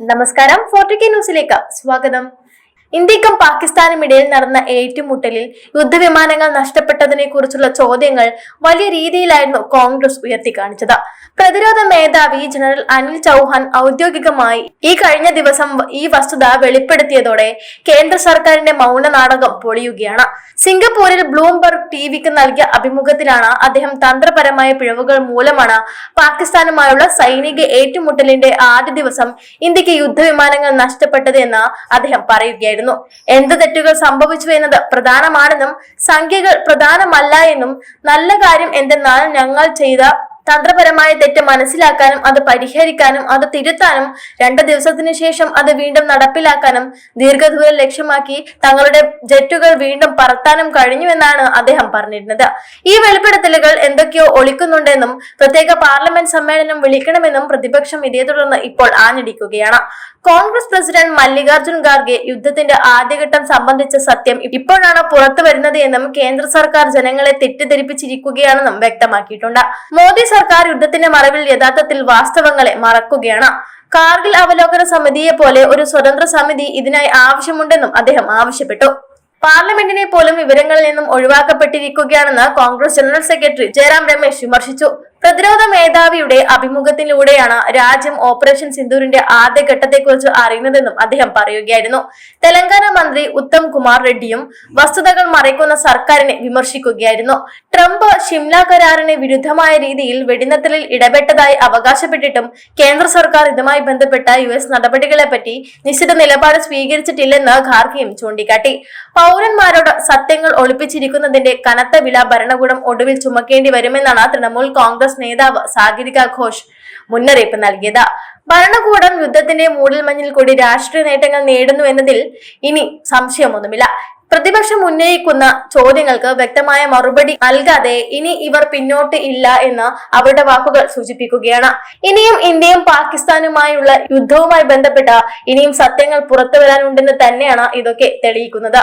നമസ്കാരം. Forty K ന്യൂസിലേക്ക് സ്വാഗതം. ഇന്ത്യക്കും പാകിസ്ഥാനും ഇടയിൽ നടന്ന ഏറ്റുമുട്ടലിൽ യുദ്ധവിമാനങ്ങൾ നഷ്ടപ്പെട്ടതിനെ കുറിച്ചുള്ള ചോദ്യങ്ങൾ വലിയ രീതിയിലായിരുന്നു കോൺഗ്രസ് ഉയർത്തിക്കാണിച്ചത്. പ്രതിരോധ മേധാവി ജനറൽ അനിൽ ചൗഹാൻ ഔദ്യോഗികമായി ഈ കഴിഞ്ഞ ദിവസം ഈ വസ്തുത വെളിപ്പെടുത്തിയതോടെ കേന്ദ്ര സർക്കാരിന്റെ മൗന നാടകം പൊളിയുകയാണ്. സിംഗപ്പൂരിൽ ബ്ലൂംബർഗ് ടിവിക്ക് നൽകിയ അഭിമുഖത്തിലാണ് അദ്ദേഹം തന്ത്രപരമായ പിഴവുകൾ മൂലമാണ് പാകിസ്ഥാനുമായുള്ള സൈനിക ഏറ്റുമുട്ടലിന്റെ ആദ്യ ദിവസം ഇന്ത്യയ്ക്ക് യുദ്ധവിമാനങ്ങൾ നഷ്ടപ്പെട്ടത് എന്ന് അദ്ദേഹം പറയുകയായിരുന്നു. എന്ത് തെറ്റുകൾ സംഭവിച്ചു എന്നത് പ്രധാനമാണെന്നും സംഖ്യകൾ പ്രധാനമല്ല എന്നും നല്ല കാര്യം എന്തെന്നാൽ ഞങ്ങൾ ചെയ്ത തന്ത്രപരമായ തെറ്റ് മനസ്സിലാക്കാനും അത് പരിഹരിക്കാനും അത് തിരുത്താനും രണ്ട് ദിവസത്തിനു ശേഷം അത് വീണ്ടും നടപ്പിലാക്കാനും ദീർഘദൂരം ലക്ഷ്യമാക്കി തങ്ങളുടെ ജെറ്റുകൾ വീണ്ടും പറത്താനും കഴിഞ്ഞുവെന്നാണ് അദ്ദേഹം പറഞ്ഞിരുന്നത്. ഈ വെളിപ്പെടുത്തലുകൾ എന്തൊക്കെയോ ഒളിക്കുന്നുണ്ടെന്നും പ്രത്യേക പാർലമെന്റ് സമ്മേളനം വിളിക്കണമെന്നും പ്രതിപക്ഷം ഇതേ തുടർന്ന് ഇപ്പോൾ ആഞ്ഞടിക്കുകയാണ്. കോൺഗ്രസ് പ്രസിഡന്റ് മല്ലികാർജുൻ ഖാർഗെ യുദ്ധത്തിന്റെ ആദ്യഘട്ടം സംബന്ധിച്ച സത്യം ഇപ്പോഴാണ് പുറത്തു വരുന്നത് എന്നും കേന്ദ്ര സർക്കാർ ജനങ്ങളെ തെറ്റിദ്ധരിപ്പിച്ചിരിക്കുകയാണെന്നും വ്യക്തമാക്കിയിട്ടുണ്ട്. മോദി സർക്കാർ യുദ്ധത്തിന്റെ മറവിൽ യഥാർത്ഥത്തിൽ വാസ്തവങ്ങളെ മറക്കുകയാണ്. കാർഗിൽ അവലോകന സമിതിയെ പോലെ ഒരു സ്വതന്ത്ര സമിതി ഇതിനായി ആവശ്യമുണ്ടെന്നും അദ്ദേഹം ആവശ്യപ്പെട്ടു. പാർലമെന്റിനെ പോലും വിവരങ്ങളിൽ നിന്നും ഒഴിവാക്കപ്പെട്ടിരിക്കുകയാണെന്ന് കോൺഗ്രസ് ജനറൽ സെക്രട്ടറി ജയറാം രമേശ് വിമർശിച്ചു. പ്രതിരോധ മേധാവിയുടെ അഭിമുഖത്തിലൂടെയാണ് രാജ്യം ഓപ്പറേഷൻ സിന്ദൂരിന്റെ ആദ്യഘട്ടത്തെക്കുറിച്ച് അറിയുന്നതെന്നും അദ്ദേഹം പറയുകയായിരുന്നു. തെലങ്കാന മന്ത്രി ഉത്തം കുമാർ റെഡ്ഡിയും വസ്തുതകൾ മറയ്ക്കുന്ന സർക്കാരിനെ വിമർശിക്കുകയായിരുന്നു. ട്രംപ് ഷിംല കരാറിന് വിരുദ്ധമായ രീതിയിൽ വെടിനിർത്തലിൽ ഇടപെട്ടതായി അവകാശപ്പെട്ടിട്ടും കേന്ദ്ര സർക്കാർ ഇതുമായി ബന്ധപ്പെട്ട യു എസ് നടപടികളെപ്പറ്റി നിശ്ചിത നിലപാട് സ്വീകരിച്ചിട്ടില്ലെന്ന് ഖാർഗെയും ചൂണ്ടിക്കാട്ടി. പൗരന്മാരോട് സത്യങ്ങൾ ഒളിപ്പിച്ചിരിക്കുന്നതിന്റെ കനത്ത വില ഭരണകൂടം ഒടുവിൽ ചുമക്കേണ്ടി വരുമെന്നാണ് തൃണമൂൽ കോൺഗ്രസ് നേതാവ് സാഗരിക ഘോഷ് മുന്നറിയിപ്പ് നൽകിയത്. ഭരണകൂടം യുദ്ധത്തിന്റെ മൂടൽമഞ്ഞിൽ കൂടി രാഷ്ട്രീയ നേട്ടങ്ങൾ നേടുന്നു എന്നതിൽ ഇനി സംശയമൊന്നുമില്ല. പ്രതിപക്ഷം ഉന്നയിക്കുന്ന ചോദ്യങ്ങൾക്ക് വ്യക്തമായ മറുപടി നൽകാതെ ഇനി ഇവർ പിന്നോട്ട് ഇല്ല എന്ന് അവരുടെ വാക്കുകൾ സൂചിപ്പിക്കുകയാണ്. ഇനിയും ഇന്ത്യയും പാകിസ്ഥാനുമായുള്ള യുദ്ധവുമായി ബന്ധപ്പെട്ട ഇനിയും സത്യങ്ങൾ പുറത്തു വരാനുണ്ടെന്ന് തന്നെയാണ് ഇതൊക്കെ തെളിയിക്കുന്നത്.